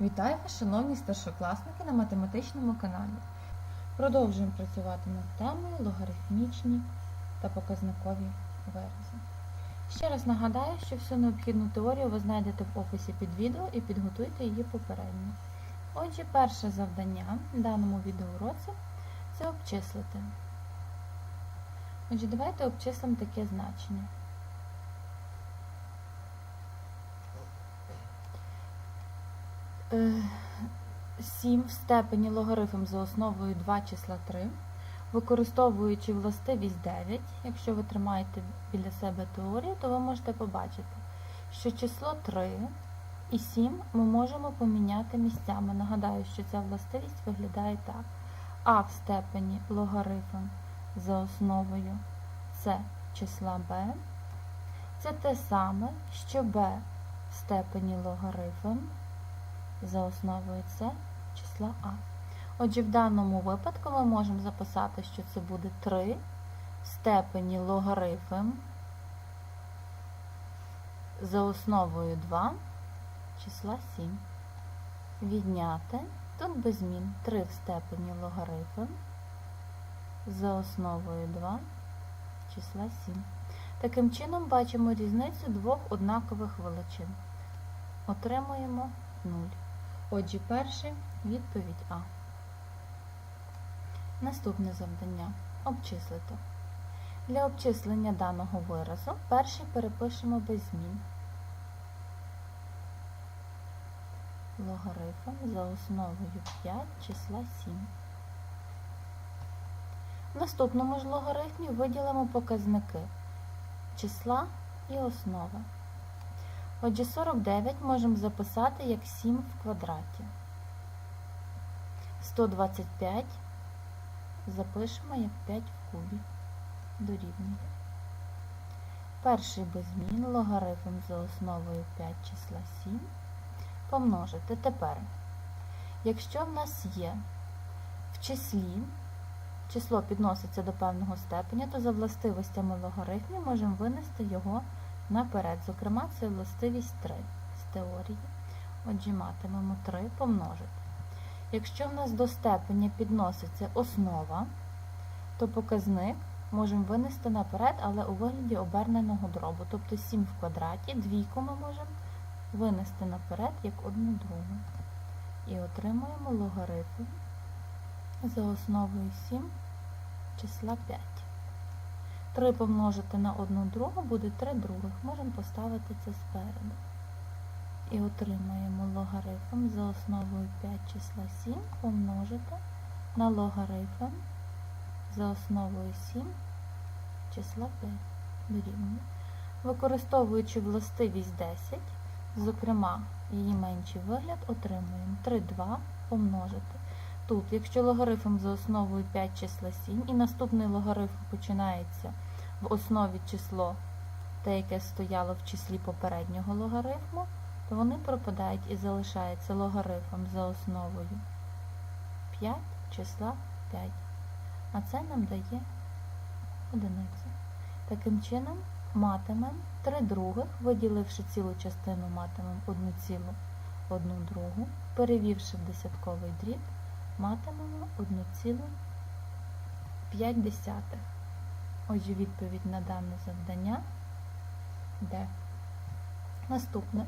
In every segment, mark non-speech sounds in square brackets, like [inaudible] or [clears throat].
Вітаю вас, шановні старшокласники на математичному каналі. Продовжуємо працювати над темою логарифмічні та показникові вирази. Ще раз нагадаю, що всю необхідну теорію ви знайдете в описі під відео і підготуйте її попередньо. Отже, перше завдання в даному відеоуроці це обчислити. Отже, давайте обчислимо таке значення. 7 в степені логарифм за основою 2 числа 3, використовуючи властивість 9, якщо ви тримаєте біля себе теорію, то ви можете побачити, що число 3 і 7 ми можемо поміняти місцями. Нагадаю, що ця властивість виглядає так. А в степені логарифм за основою С числа b. Це те саме, що b в степені логарифм за основою С числа А. Отже, в даному випадку ми можемо записати, що це буде 3 в степені логарифм за основою 2 числа 7. Відняти, тут без змін 3 в степені логарифм за основою 2 числа 7. Таким чином бачимо різницю двох однакових величин. Отримуємо 0. Отже, перше відповідь А. Наступне завдання обчислити. Для обчислення даного виразу перший перепишемо без змін. Логарифм за основою 5 числа 7. В наступному ж логарифмі виділимо показники числа і основи. Отже, 49 можемо записати як 7 в квадраті. 125 запишемо як 5 в кубі. Дорівнює. Перший без змін логарифм за основою 5 числа 7 помножити. Тепер, якщо в нас є в числі, число підноситься до певного степеня, то за властивостями логарифмів можемо винести його наперед. Зокрема, це властивість 3 з теорії. Отже, матимемо 3 помножити. Якщо в нас до степеня підноситься основа, то показник можемо винести наперед, але у вигляді оберненого дробу. Тобто 7 в квадраті, двійку ми можемо винести наперед як одну другу. І отримуємо логарифм за основою 7 числа 5. 3 помножити на 1 другу буде 3 других. Можемо поставити це спереду. І отримаємо логарифм за основою 5 числа 7 помножити на логарифм за основою 7 числа 5 дорівнює. Використовуючи властивість 10, зокрема її менший вигляд, отримуємо 3 2 помножити. Тут, якщо логарифм за основою 5 числа 7, і наступний логарифм починається в основі число, те, яке стояло в числі попереднього логарифму, то вони пропадають і залишається логарифм за основою 5 числа 5. А це нам дає одиницю. Таким чином, матимемо 3 других, виділивши цілу частину, матимемо 1 цілу 1 другу, перевівши в десятковий дріб, матимемо 1,5. Отже, відповідь на дане завдання Д. Наступне.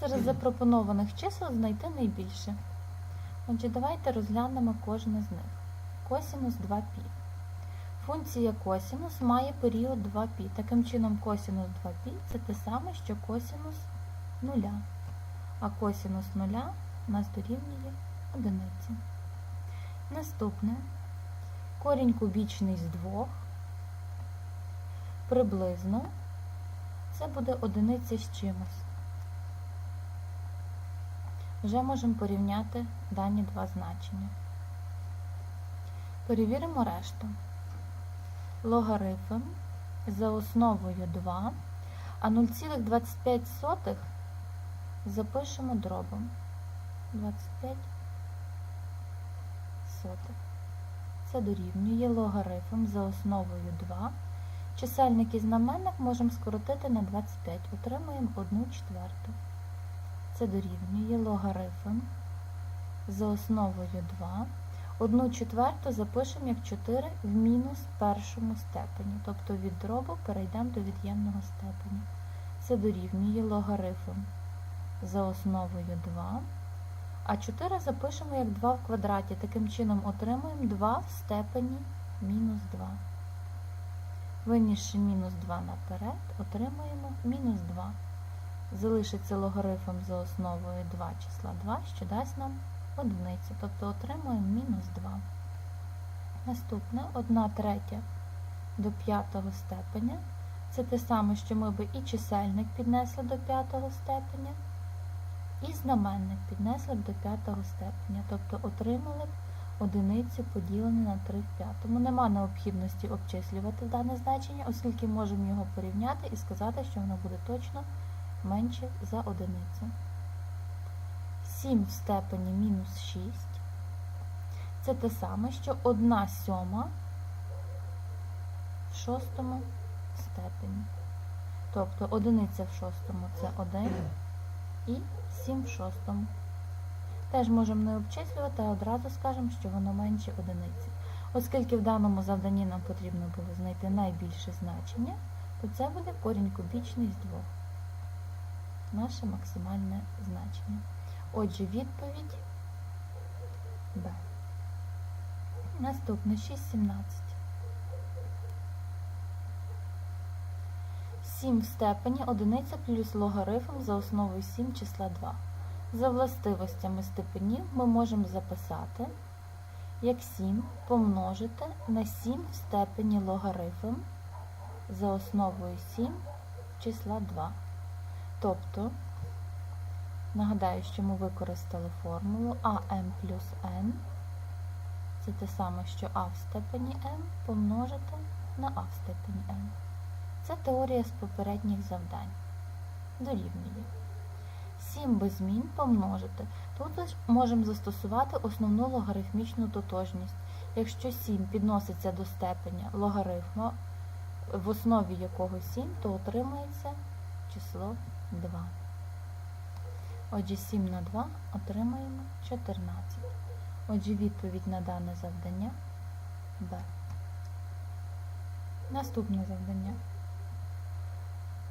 Серед запропонованих чисел знайти найбільше. Отже, давайте розглянемо кожне з них. Косінус 2π. Функція косінус має період 2π. Таким чином, косінус 2π це те саме, що косінус 0. А косінус 0 у нас дорівнює одиниці. Наступне. Корінь кубічний з 2. Приблизно це буде одиниця з чимось. Вже можемо порівняти дані два значення. Перевіримо решту. Логарифм за основою 2, а 0,25 запишемо дробом. 25 сотих. Це дорівнює логарифм за основою 2. Чисельник і знаменник можемо скоротити на 25. Отримуємо 1 четверту. Це дорівнює логарифм за основою 2. Одну четверту запишемо як 4 в мінус першому степені. Тобто від дробу перейдемо до від'ємного степеня. Це дорівнює логарифм за основою 2. А 4 запишемо як 2 в квадраті. Таким чином отримуємо 2 в степені мінус 2. Винісши мінус 2 наперед, отримуємо мінус 2. Залишиться логарифм за основою 2 числа 2, що дасть нам одиницю, тобто отримуємо мінус 2. Наступне 1 третя до п'ятого степеня. Це те саме, що ми би і чисельник піднесли до п'ятого степеня, і знаменник піднесли б до п'ятого степеня, тобто отримали б одиницю поділене на 3 в п'ятому. Нема необхідності обчислювати дане значення, оскільки можемо його порівняти і сказати, що воно буде точно менше за одиницю. 7 в степені мінус 6. Це те саме, що 1 сьома в шостому степені. Тобто одиниця в шостому це 1 і 7 в шостому. Теж можемо не обчислювати, а одразу скажемо, що воно менше одиниці. Оскільки в даному завданні нам потрібно було знайти найбільше значення, то це буде корінь кубічний з 2. Наше максимальне значення. Отже, відповідь Б. Наступне 6,17. 7 в степені одиниця плюс логарифм за основою 7 числа 2. За властивостями степенів ми можемо записати, як 7 помножити на 7 в степені логарифм за основою 7 числа 2. Тобто, нагадаю, що ми використали формулу АМ плюс N. Це те саме, що А в степені n помножити на А в степені n. Це теорія з попередніх завдань. Дорівнює. 7 без змін помножити. Тут лиш можемо застосувати основну логарифмічну тотожність. Якщо 7 підноситься до степеня логарифма, в основі якого 7, то отримається число 2. Отже, 7 на 2 отримаємо 14. Отже, відповідь на дане завдання Б. Наступне завдання.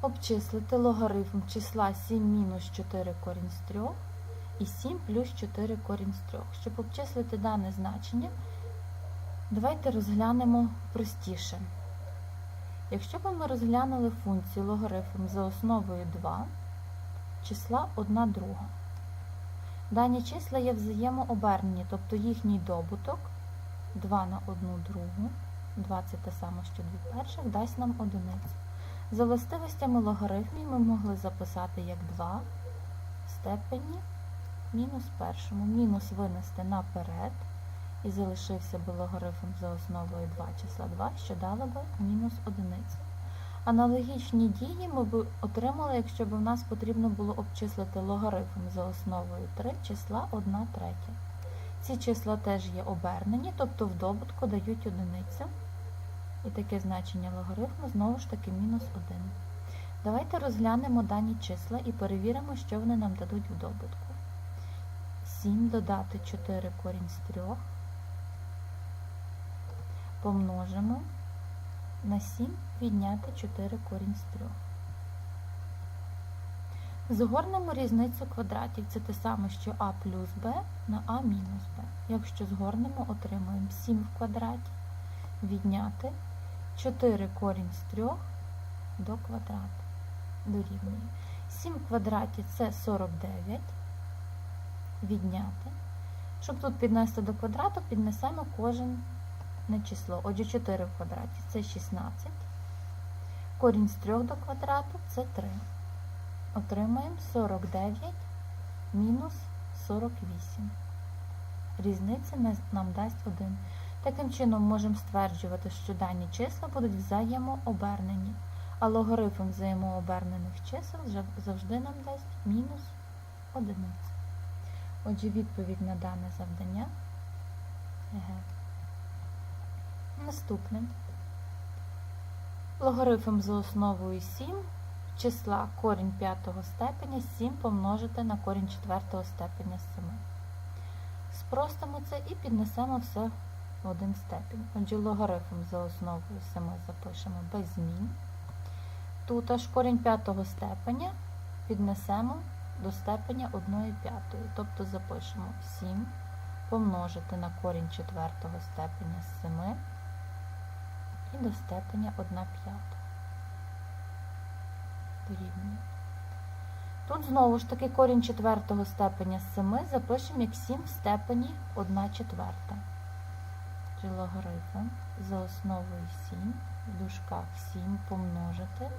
Обчислити логарифм числа 7 мінус 4 корінь з 3 і 7 плюс 4 корінь з 3. Щоб обчислити дане значення, давайте розглянемо простіше. Якщо б ми розглянули функцію логарифм за основою 2, числа 1 друга. Дані числа є взаємообернені, тобто їхній добуток 2 на 1 другу, 2 це те саме, що 2 перших, дасть нам одиницю. За властивостями логарифмів ми могли записати як 2 в степені мінус першому. Мінус винести наперед і залишився би логарифм за основою 2 числа 2, що дало би мінус одиницю. Аналогічні дії ми б отримали, якщо б у нас потрібно було обчислити логарифм за основою 3 числа 1 третя. Ці числа теж є обернені, тобто в добутку дають одиницю. І таке значення логарифму знову ж таки мінус 1. Давайте розглянемо дані числа і перевіримо, що вони нам дадуть в добутку. 7 додати 4 корінь з 3 помножимо на 7 відняти 4 корінь з 3. Згорнемо різницю квадратів. Це те саме, що а плюс b на а мінус b. Якщо згорнемо, отримуємо 7 в квадраті відняти 4 корінь з 3 до квадрату. Дорівнює. 7 в квадраті це 49. Відняти. Щоб тут піднести до квадрату, піднесемо кожен не число. Отже, 4 в квадраті це 16. Корінь з 3 до квадрату це 3. Отримаємо 49 мінус 48. Різниця нам дасть 1. Таким чином можемо стверджувати, що дані числа будуть взаємообернені, а логарифм взаємообернених чисел завжди нам дасть мінус 1. Отже, відповідь на дане завдання Г. Наступне. Логарифм за основою 7 числа корінь п'ятого степеня 7 помножити на корінь четвертого степеня 7. Спростимо це і піднесемо все в один степінь. Отже, логарифм за основою 7 запишемо без змін. Тут аж корінь п'ятого степеня піднесемо до степеня 1 п'ятої. Тобто запишемо 7 помножити на корінь четвертого степеня з 7 і до степеня 1 п'ята. Дорівнює. Тут знову ж таки корінь четвертого степеня з 7 запишемо як 7 в степені 1 четверта. Логарифм за основою 7 в дужках 7 помножити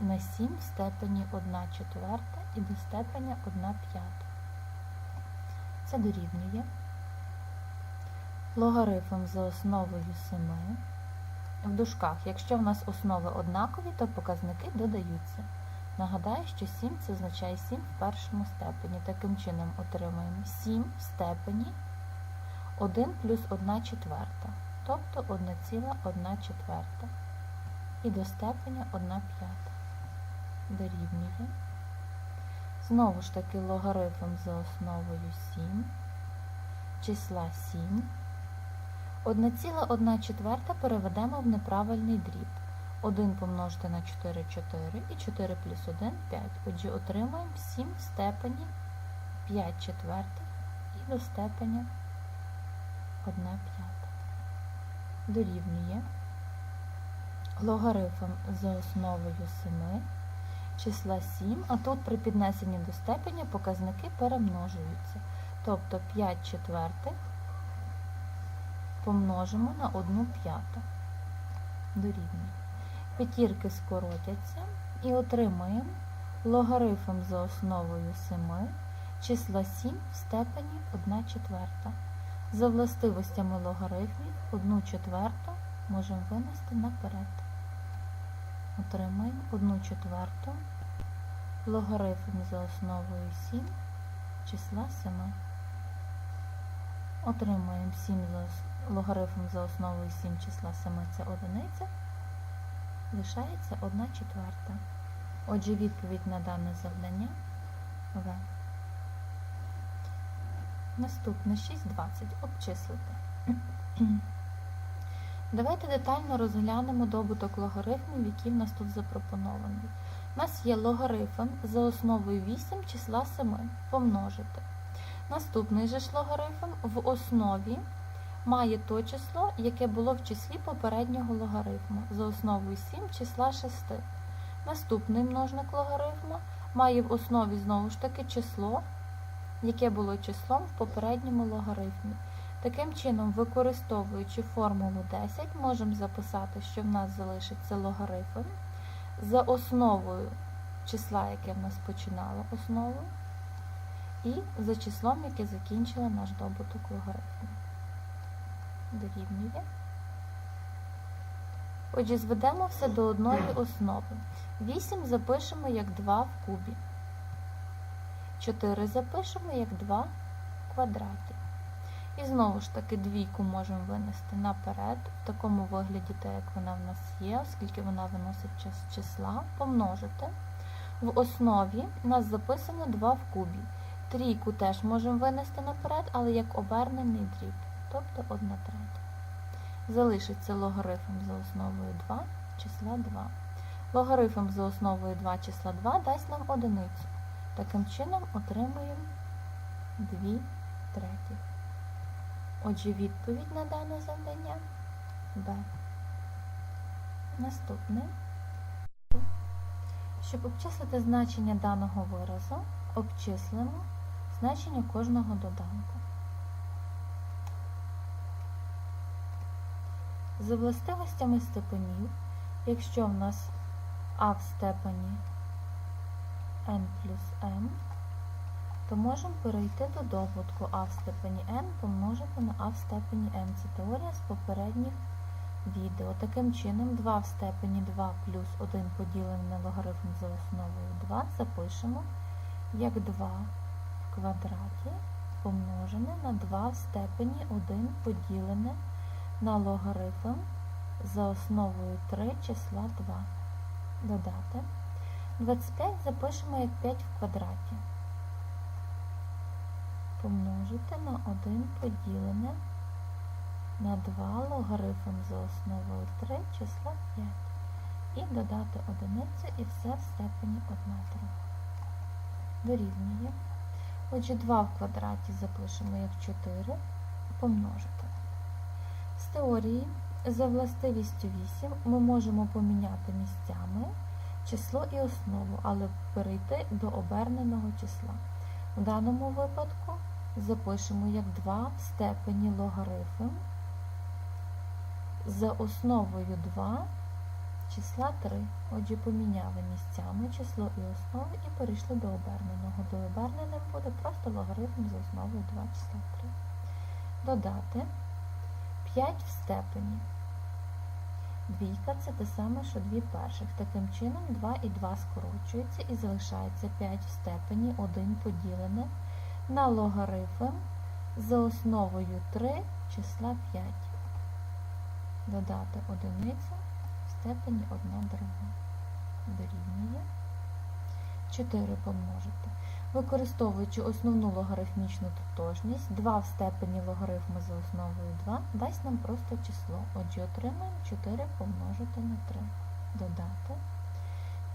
на 7 в степені 1 четверта і до степеня 1 п'ята. Це дорівнює. Логарифм за основою 7. В дужках, якщо в нас основи однакові, то показники додаються. Нагадаю, що 7 це означає 7 в першому степені. Таким чином отримаємо 7 в степені 1 плюс 1 четверта, тобто 1,1 четверта. І до степеня 1 п'ята. Дорівнює. Знову ж таки логарифм за основою 7, числа 7. 1,1 четверта переведемо в неправильний дріб. 1 помножити на 4 4 і 4 плюс 1 5. Отже, отримаємо 7 в степені 5 четвертих і до степеня 1 п'ята. Дорівнює логарифм за основою 7 числа 7, а тут при піднесенні до степеня показники перемножуються. Тобто 5 четвертих помножимо на 1 п'яту. Дорівнює. П'ятірки скоротяться і отримаємо логарифм за основою 7 числа 7 в степені 1 четверта. За властивостями логарифмів 1 четверту можемо винести наперед. Отримаємо 1 четверту логарифм за основою 7 числа 7. Отримаємо 7 за логарифм за основою 7 числа 7 це одиниця. Лишається 1 четверта. Отже, відповідь на дане завдання В. Наступне 6.20. Обчислити. [clears throat] Давайте детально розглянемо добуток логарифмів, які в нас тут запропоновані. У нас є логарифм за основою 8 числа 7 помножити. Наступний же ж логарифм в основі має то число, яке було в числі попереднього логарифму за основою 7 числа 6. Наступний множник логарифму має в основі знову ж таки число, яке було числом в попередньому логарифмі. Таким чином, використовуючи формулу 10, можемо записати, що в нас залишиться логарифм за основою числа, яке в нас починало основу, і за числом, яке закінчило наш добуток логарифму. Дорівнює. Отже, зведемо все до одної основи. 8 запишемо як 2 в кубі. 4 запишемо як 2 в квадраті. І знову ж таки двійку можемо винести наперед, в такому вигляді, так як вона в нас є, оскільки вона виносить час числа, помножити. В основі у нас записано 2 в кубі. Трійку теж можемо винести наперед, але як обернений дріб, тобто 1 третя. Залишиться логарифм за основою 2 числа 2. Логарифм за основою 2 числа 2 дасть нам одиницю. Таким чином отримуємо 2 третіх. Отже, відповідь на дане завдання Б. Наступне. Щоб обчислити значення даного виразу, обчислимо значення кожного доданку. За властивостями степенів, якщо в нас а в степені n плюс m, то можемо перейти до добутку а в степені n помножити на а в степені m. Це теорія з попередніх відео. Таким чином, 2 в степені 2 плюс 1 поділене на логарифм за основою 2 запишемо як 2 в квадраті помножене на 2 в степені 1 поділене на логарифм за основою 3 числа 2. Додати. 25 запишемо як 5 в квадраті. Помножити на 1 поділене на 2 логарифм за основою 3 числа 5. І додати одиницю і все в степені 1 друга. Дорівнює. Отже, 2 в квадраті запишемо як 4 помножити. З теорії за властивістю 8 ми можемо поміняти місцями число і основу, але перейти до оберненого числа. В даному випадку запишемо як 2 в степені логарифм за основою 2 числа 3. Отже, поміняли місцями число і основу і перейшли до оберненого. До оберненим буде просто логарифм за основою 2 числа 3. Додати 5 в степені. Двійка це те саме, що 2 перших. Таким чином 2 і 2 скорочуються і залишається 5 в степені 1 поділене на логарифм за основою 3 числа 5. Додати одиницю в степені 1 друга. Дорівнює 4 помножити. Використовуючи основну логарифмічну тотожність, 2 в степені логарифму за основою 2 дасть нам просто число. Отже, отримаємо 4 помножити на 3. Додати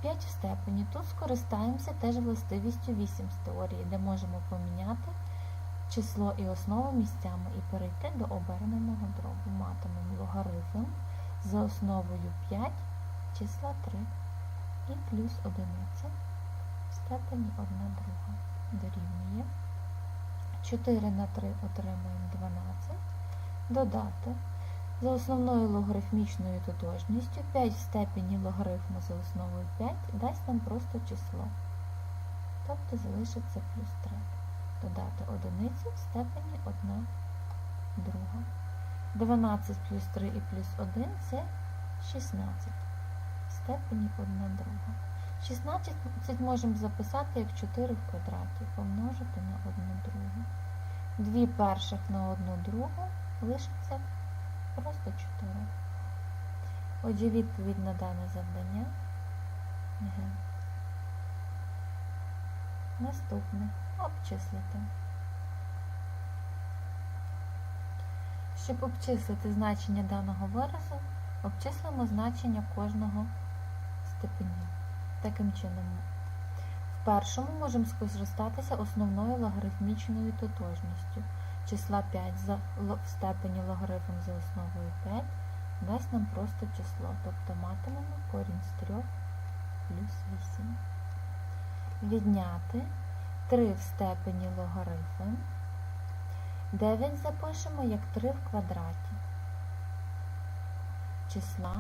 5 в степені. Тут скористаємося теж властивістю 8 з теорії, де можемо поміняти число і основу місцями і перейти до оберненого дробу. Матимемо логарифм за основою 5 числа 3 і плюс 1 в степені 1 друга дорівнює. 4 на 3 отримаємо 12. Додати за основною логарифмічною тотожністю 5 в степені логарифму за основою 5 дасть нам просто число. Тобто залишиться плюс 3. Додати одиницю в степені 1 друга. 12 плюс 3 і плюс 1 це 16 в степені 1 друга. 16 можемо записати як 4 в квадраті, помножити на 1 другу. 2 перших на 1 другу лишиться просто 4. Отже, відповідь на дане завдання. Г. Наступне. Обчислити. Щоб обчислити значення даного виразу, обчислимо значення кожного степенів. Таким чином, в першому можемо скористатися основною логарифмічною тотожністю. Числа 5 за, в степені логарифм за основою 5 дасть нам просто число, тобто матимемо корінь з 3 плюс 8. Відняти 3 в степені логарифм. 9 запишемо як 3 в квадраті. Числа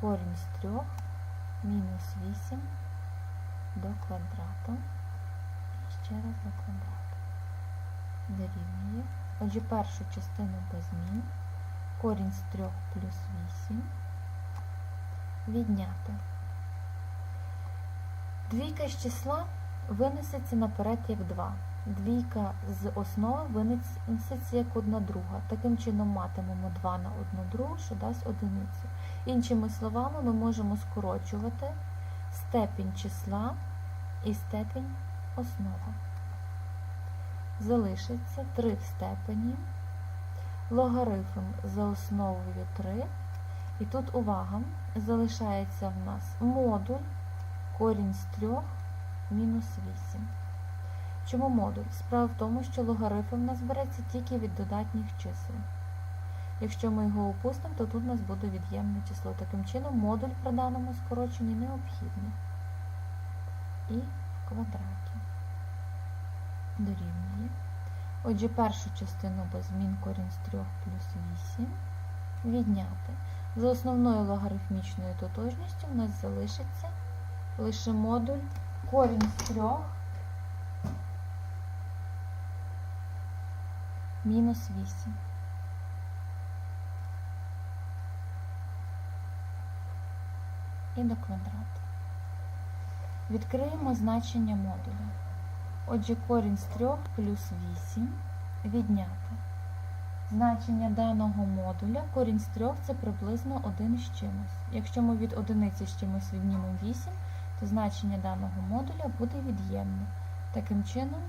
корінь з 3 мінус 8 до квадрату і ще раз до квадрату. Дорівнює. Отже, першу частину без змін. Корінь з 3 плюс 8. Відняти. Двійка з числа винесеться наперед як 2. Двійка з основи винесеться як 1 друга. Таким чином матимемо 2 на 1 другу, що дасть одиницю. Іншими словами, ми можемо скорочувати степінь числа і степінь основи. Залишиться 3 в степені, логарифм за основою 3. І тут увага, залишається в нас модуль корінь з 3 мінус 8. Чому модуль? Справа в тому, що логарифм в нас береться тільки від додатніх чисел. Якщо ми його опустимо, то тут у нас буде від'ємне число. Таким чином, модуль при даному скороченні необхідний. І в квадраті дорівнює. Отже, першу частину без змін корінь з 3 плюс 8 відняти. За основною логарифмічною тотожністю у нас залишиться лише модуль корінь з 3 мінус 8. І до квадрату. Відкриємо значення модуля. Отже, корінь з 3 плюс 8 відняти. Значення даного модуля корінь з 3 це приблизно 1 з чимось. Якщо ми від одиниці з чимось віднімемо 8, то значення даного модуля буде від'ємне. Таким чином,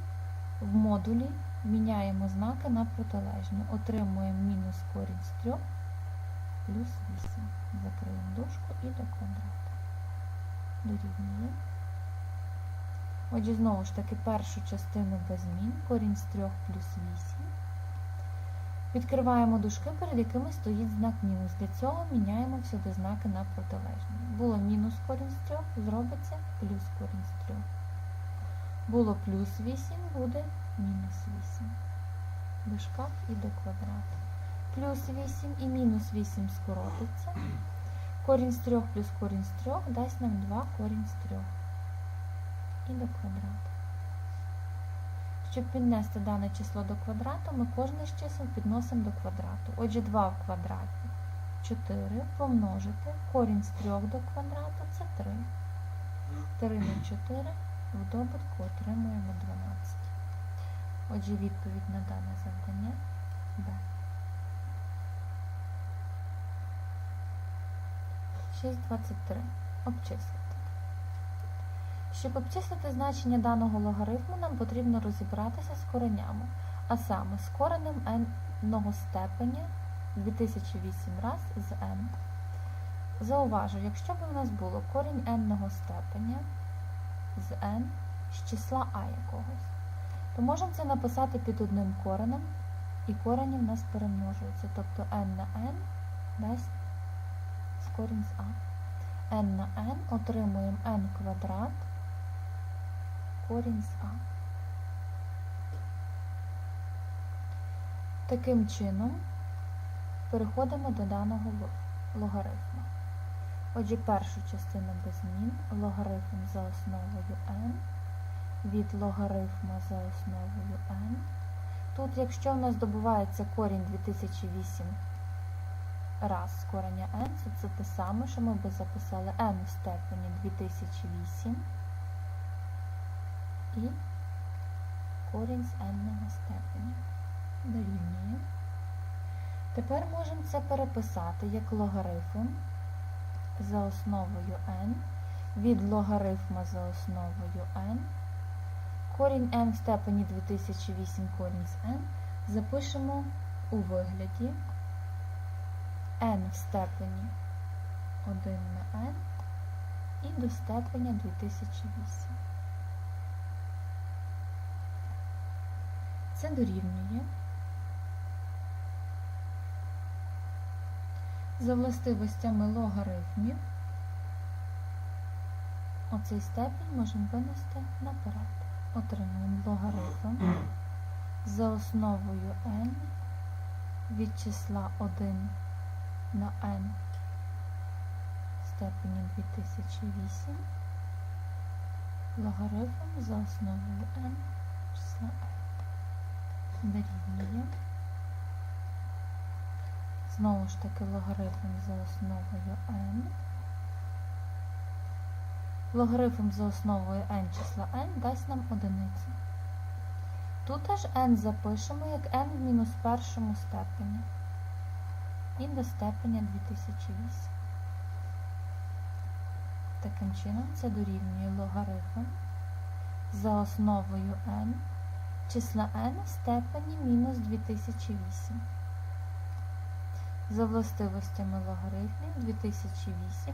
в модулі міняємо знаки на протилежні. Отримуємо мінус корінь з 3 плюс 8. Закриємо дужку і до квадрата. Дорівнює. Отже, знову ж таки, першу частину без змін, корінь з 3 плюс 8. Відкриваємо дужки, перед якими стоїть знак мінус. Для цього міняємо всюди знаки на протилежні. Було мінус корінь з 3, зробиться плюс корінь з 3. Було плюс 8, буде мінус 8. В дужках і до квадрату. Плюс 8 і мінус 8 скоротиться. Корінь з 3 плюс корінь з 3 дасть нам 2 корінь з 3. І до квадрату. Щоб піднести дане число до квадрату, ми кожне з чисел підносимо до квадрату. Отже, 2 в квадраті 4 помножити корінь з 3 до квадрату це 3. 3 на 4 в добутку отримуємо 12. Отже, відповідь на дане завдання Б. 6,23. Обчислити. Щоб обчислити значення даного логарифму, нам потрібно розібратися з коренями, а саме з коренем n степеня 2008 раз з n. Зауважу, якщо б у нас було корінь n степеня з n з числа а якогось, то можемо це написати під одним коренем, і корені в нас перемножуються. Тобто n на n дасть корінь з а. n на n отримуємо n квадрат корінь з а. Таким чином переходимо до даного логарифму. Отже, першу частину без змін логарифм за основою n від логарифма за основою n. Тут, якщо в нас добувається корінь 2008 раз з кореня n, то це те саме, що ми би записали n в степені 2008 і корінь з n степені дорівнює. Тепер можемо це переписати як логарифм за основою n від логарифма за основою n. Корінь n в степені 2008 корінь з n запишемо у вигляді n в степені 1 на n і до степеня 2008. Це дорівнює. За властивостями логарифмів оцей степінь можемо винести наперед. Отримуємо логарифм за основою n від числа 1 на n в степені 2008 логарифм за основою n числа n дорівнює. Знову ж таки логарифм за основою n. Логарифм за основою n числа n дасть нам одиницю. Тут теж n запишемо як n в мінус першому степені і до степеня 2008. Таким чином це дорівнює логарифм за основою n числа n в степені мінус 2008. За властивостями логарифмів 2008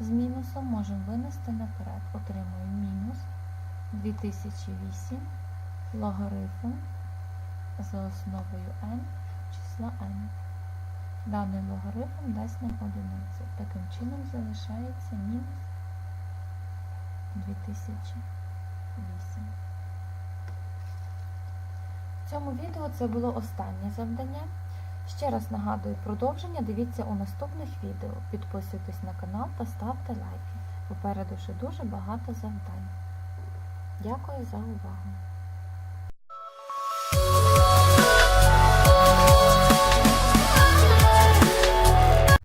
з мінусом можемо винести наперед. Отримуємо мінус 2008 логарифм за основою n числа n. Даний логарифм дасть нам одиницю. Таким чином залишається мінус 2008. В цьому відео це було останнє завдання. Ще раз нагадую продовження, дивіться у наступних відео. Підписуйтесь на канал та ставте лайки. Попереду ще дуже багато завдань. Дякую за увагу!